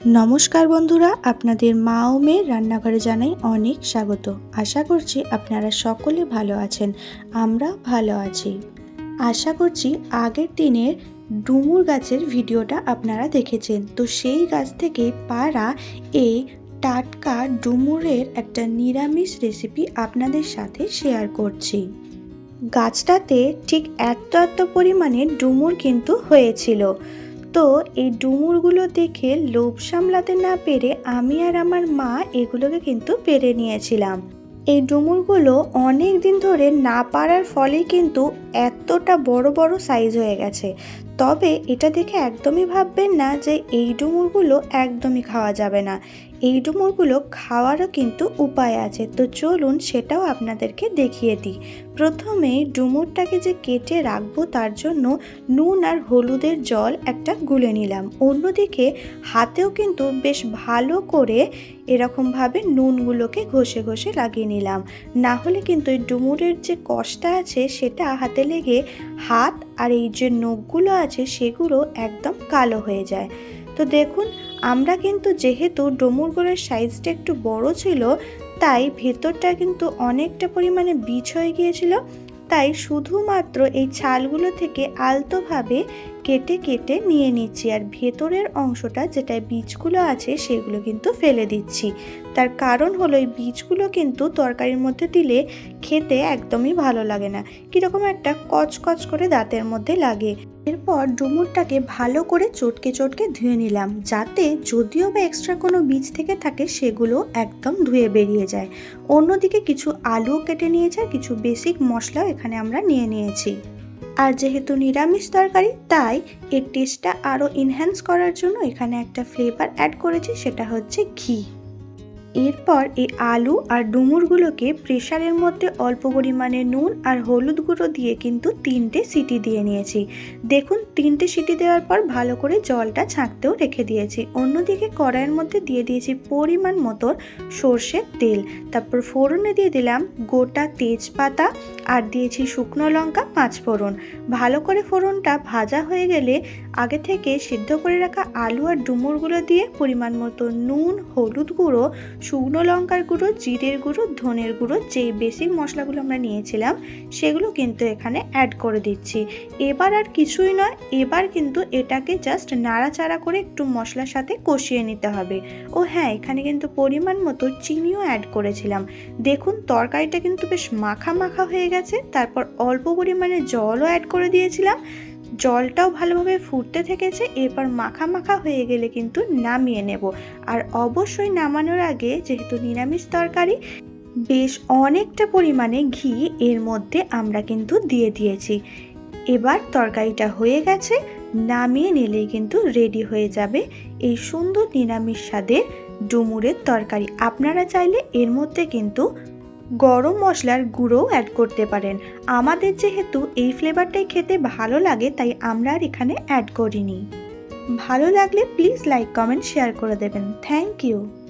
নমস্কার বন্ধুরা, আপনাদের মা ও মেয়ের রান্নাঘরে জানাই অনেক স্বাগত। আশা করছি আপনারা সকলে ভালো আছেন, আমরা ভালো আছি। আশা করছি আগের দিনের ডুমুর গাছের ভিডিওটা আপনারা দেখেছেন। তো সেই গাছ থেকে পাড়া এই টাটকা ডুমুরের একটা নিরামিষ রেসিপি আপনাদের সাথে শেয়ার করছি। গাছটাতে ঠিক এত এত পরিমাণে ডুমুর কিন্তু হয়েছিল। তো এই ডুমুরগুলো দেখে লোভ সামলাতে না পেরে আমি আর আমার মা এগুলোকে কিন্তু পেরে নিয়েছিলাম। এই ডুমুরগুলো অনেক দিন ধরে না পারার ফলে কিন্তু এতটা বড় বড় সাইজ হয়ে গেছে। তবে এটা দেখে একদমই ভাববেন না যে এই ডুমুরগুলো একদমই খাওয়া যাবে না। এই ডুমুরগুলো খাওয়ারও কিন্তু উপায় আছে। তো চলুন সেটাও আপনাদেরকে দেখিয়ে দিই। প্রথমে ডুমুরটাকে যে কেটে রাখব তার জন্য নুন আর হলুদের জল একটা গুলে নিলাম। অন্যদিকে হাতেও কিন্তু বেশ ভালো করে এরকমভাবে নুনগুলোকে ঘষে ঘষে লাগিয়ে নিলাম। না হলে কিন্তু এই ডুমুরের যে কষটা আছে সেটা হাতে লেগে হাত আর এই যে নখগুলো আছে সেগুলো একদম কালো হয়ে যায়। তো দেখুন, আমরা কিন্তু যেহেতু ডুমুরগুলোর সাইজটা একটু বড় ছিল, তাই ভেতরটা কিন্তু অনেকটা পরিমাণে বীজ হয়ে গিয়েছিল। তাই শুধুমাত্র এই ছালগুলো থেকে আলতোভাবে কেটে কেটে নিয়ে নিচ্ছি আর ভেতরের অংশটা যেটা বীজগুলো আছে সেগুলো কিন্তু ফেলে দিচ্ছি। তার কারণ হলো এই বীজগুলো কিন্তু তরকারির মধ্যে দিলে খেতে একদমই ভালো লাগে না। কীরকম একটা কচকচ করে দাঁতের মধ্যে লাগে। এরপর ডুমুরটাকে ভালো করে চটকে চটকে ধুয়ে নিলাম, যাতে যদিও বা এক্সট্রা কোনো বীজ থেকে থাকে, সেগুলো একদম ধুয়ে বেরিয়ে যায়। অন্যদিকে কিছু আলু কেটে নিয়েছে কিছু বেসিক মশলাও এখানে আমরা নিয়ে নিয়েছি। আর যেহেতু নিরামিষ তরকারি, তাই এর টেস্টটা আরও ইনহ্যান্স করার জন্য এখানে একটা ফ্লেভার অ্যাড করেছি, সেটা হচ্ছে ঘি। এরপর এই আলু আর ডুমুরগুলোকে প্রেশারের মধ্যে অল্প পরিমাণে নুন আর হলুদ গুঁড়ো দিয়ে কিন্তু তিনটে সিটি দিয়ে নিয়েছি। দেখুন, তিনটে সিটি দেওয়ার পর ভালো করে জলটা ছাঁকতেও রেখে দিয়েছি। অন্যদিকে কড়াইয়ের মধ্যে দিয়ে দিয়েছি পরিমাণ মতো সর্ষের তেল। তারপর ফোড়নে দিয়ে দিলাম গোটা তেজপাতা আর দিয়েছি শুকনো লঙ্কা, পাঁচ ফোড়ন। ভালো করে ফোড়নটা ভাজা হয়ে গেলে আগে থেকে সিদ্ধ করে রাখা আলু আর ডুমুরগুলো দিয়ে পরিমাণ মতো নুন, হলুদ গুঁড়ো শুকনো লঙ্কার গুঁড়ো, জিরের গুঁড়ো, ধনের গুঁড়ো, যেই বেসিক মশলাগুলো আমরা নিয়েছিলাম, সেগুলো কিন্তু এখানে অ্যাড করে দিচ্ছি। এবার আর কিছুই নয়, এবার কিন্তু এটাকে জাস্ট নাড়াচাড়া করে একটু মশলার সাথে কষিয়ে নিতে হবে। ও হ্যাঁ এখানে কিন্তু পরিমাণ মতো চিনিও অ্যাড করেছিলাম। দেখুন, তরকারিটা কিন্তু বেশ মাখা মাখা হয়ে গেছে, তারপর অল্প পরিমাণে জলও অ্যাড করে দিয়েছিলাম। জলটাও ভালোভাবে ফুটতে থেকেছে, এরপর মাখা মাখা হয়ে গেলে কিন্তু নামিয়ে নেব। আর অবশ্যই নামানোর আগে যেহেতু নিরামিষ তরকারি, বেশ অনেকটা পরিমাণে ঘি এর মধ্যে আমরা কিন্তু দিয়ে দিয়েছি। এবার তরকারিটা হয়ে গেছে, নামিয়ে নিলেই কিন্তু রেডি হয়ে যাবে এই সুন্দর নিরামিষ স্বাদের ডুমুরের তরকারি। আপনারা চাইলে এর মধ্যে কিন্তু গরম মশলার গুঁড়োও অ্যাড করতে পারেন। আমাদের যেহেতু এই ফ্লেভারটাই খেতে ভালো লাগে, তাই আমরা আর এখানে অ্যাড করিনি। ভালো লাগলে প্লিজ লাইক কমেন্ট শেয়ার করে দেবেন। Thank you